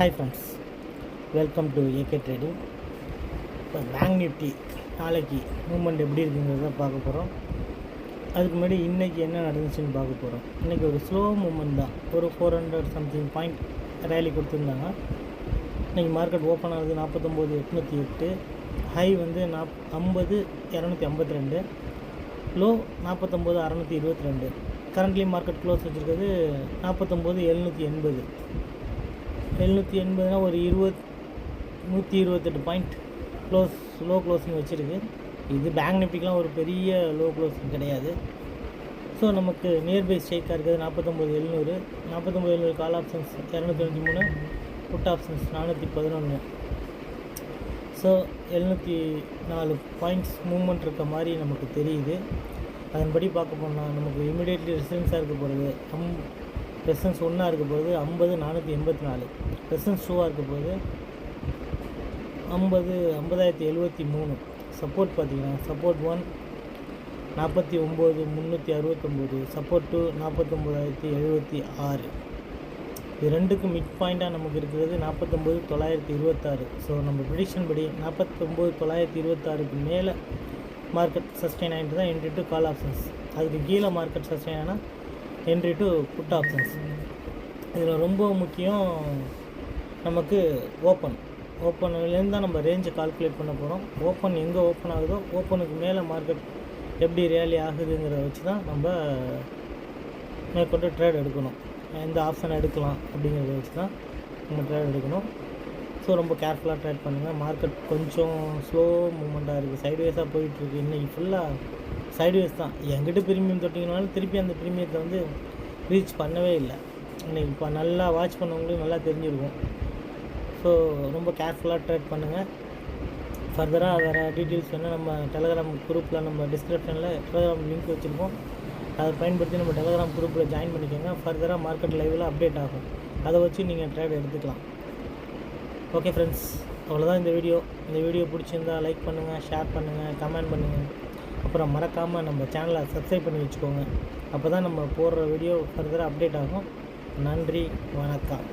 Hi friends welcome to AK trading இப்போ bank Nifty நாளைக்கு moment எப்படி இருக்குங்கிறத பார்க்க போகிறோம் அதுக்கு முன்னாடி இன்றைக்கி என்ன நடந்துச்சுன்னு பார்க்க போகிறோம் இன்றைக்கி ஒரு ஸ்லோ மூமெண்ட் தான். ஒரு four hundred something point rally கொடுத்துருந்தாங்க. இன்றைக்கி மார்க்கெட் ஓப்பன் ஆகுது நாற்பத்தொம்போது எட்நூற்றி எட்டு. ஹை வந்து நாப் ஐம்பது இரநூத்தி ஐம்பத்தி ரெண்டு. லோ நாற்பத்தொம்போது அறநூற்றி இருபத்தி ரெண்டு. கரண்ட்லி மார்க்கெட் க்ளோஸ் வச்சுருக்கிறது நாற்பத்தொம்போது எழுநூற்றி எண்பது. எழுநூற்றி எண்பதுனா ஒரு இருபத் நூற்றி இருபத்தெட்டு பாயிண்ட் க்ளோஸ் லோ க்ளோசிங் வச்சுருக்கு. இது பேங்க் நிஃப்டிக்கெலாம் ஒரு பெரிய லோ க்ளோசிங் கிடையாது. ஸோ நமக்கு நியர்பை ஸ்டேக்காக இருக்கிறது நாற்பத்தொம்போது எழுநூறு. நாற்பத்தொம்போது எழுநூறு கால் ஆப்ஷன்ஸ் இரநூத்தி தொண்ணூற்றி மூணு. புட் ஆப்ஷன்ஸ் நானூற்றி பதினொன்று ஸோ எழுநூற்றி நாலு பாயிண்ட்ஸ் மூவ்மெண்ட் இருக்க மாதிரி நமக்கு தெரியுது. அதன்படி பார்க்க போனால் நமக்கு இமீடியட்லி ரெசிடென்ஸாக இருக்க போகிறது அம் ரெசன்ஸ் ஒன்றா இருக்க ஐம்பது நானூற்றி எண்பத்தி நாலு. ரெசன்ஸ் டூவாக இருக்க போது ஐம்பது ஐம்பதாயிரத்தி எழுபத்தி மூணு. சப்போர்ட் பார்த்தீங்கன்னா சப்போர்ட் ஒன் நாற்பத்தி ஒம்பது முந்நூற்றி அறுபத்தொம்போது. சப்போர்ட் டூ நாற்பத்தொம்போதாயிரத்தி எழுபத்தி ஆறு. இது ரெண்டுக்கும் மிட் பாயிண்ட்டாக நமக்கு இருக்கிறது நாற்பத்தொம்போது தொள்ளாயிரத்தி இருபத்தாறு. ஸோ நம்ம ப்ரிடிக்ஷன் படி நாற்பத்தொம்போது தொள்ளாயிரத்தி இருபத்தாறுக்கு மேலே மார்க்கெட் சஸ்டெயின் ஆகிட்டு தான் இன்ட்டு கால் ஆப்ஷன்ஸ் அதுக்கு கீழே மார்க்கெட் சஸ்டெயின் ஆனால் என்ட்ரி டு புட் ஆப்ஷன்ஸ் இதில் ரொம்ப முக்கியம் நமக்கு ஓப்பன் ஓப்பன்லேருந்து தான் நம்ம ரேஞ்சை கால்குலேட் பண்ண போகிறோம் ஓப்பன் எங்கே ஓப்பன் ஆகுதோ ஓப்பனுக்கு மேலே மார்க்கெட் எப்படி ரேலி ஆகுதுங்கிறத வச்சு தான் நம்ம மேற்கொண்டு ட்ரேட் எடுக்கணும். எந்த ஆப்ஷன் எடுக்கலாம் அப்படிங்கிறத வச்சு தான் நம்ம ட்ரேட் எடுக்கணும். ஸோ ரொம்ப கேர்ஃபுல்லாக ட்ரேட் பண்ணுங்கள் மார்க்கெட் கொஞ்சம் ஸ்லோ மூமெண்ட்டாக இருக்குது சைட்வேஸாக போயிட்டுருக்கு இன்றைக்கி ஃபுல்லாக சைடுவேஸ் தான். எங்கிட்ட ப்ரீமியம் தொட்டிங்கனாலும் திருப்பி அந்த ப்ரீமியத்தை வந்து ரீச் பண்ணவே இல்லை. இன்றைக்கி இப்போ நல்லா வாட்ச் பண்ணவங்களுக்கு நல்லா தெரிஞ்சிருக்கும். ஸோ ரொம்ப கேர்ஃபுல்லாக ட்ரேட் பண்ணுங்கள் ஃபர்தராக வேறு டீட்டெயில்ஸ் வேணால் நம்ம டெலகிராம் குரூப்பில் நம்ம டிஸ்கிரிப்ஷனில் டெலகிராம் லிங்க் வச்சுருக்கோம். அதை பயன்படுத்தி நம்ம டெலகிராம் குரூப்பில் ஜாயின் பண்ணிக்கோங்க. ஃபர்தராக மார்க்கெட் லைவில் அப்டேட் ஆகும். அதை வச்சு நீங்கள் ட்ரேட் எடுத்துக்கலாம். ஓகே ஃப்ரெண்ட்ஸ் அவ்வளோதான் இந்த வீடியோ இந்த வீடியோ பிடிச்சிருந்தா லைக் பண்ணுங்கள் ஷேர் பண்ணுங்கள் கமெண்ட் பண்ணுங்கள் அப்புறம் மறக்காமல் நம்ம சேனலை சப்ஸ்கிரைப் பண்ணி வச்சுக்கோங்க. அப்போ தான் நம்ம போடுற வீடியோ ஃபர்தராக அப்டேட் ஆகும். நன்றி வணக்கம்.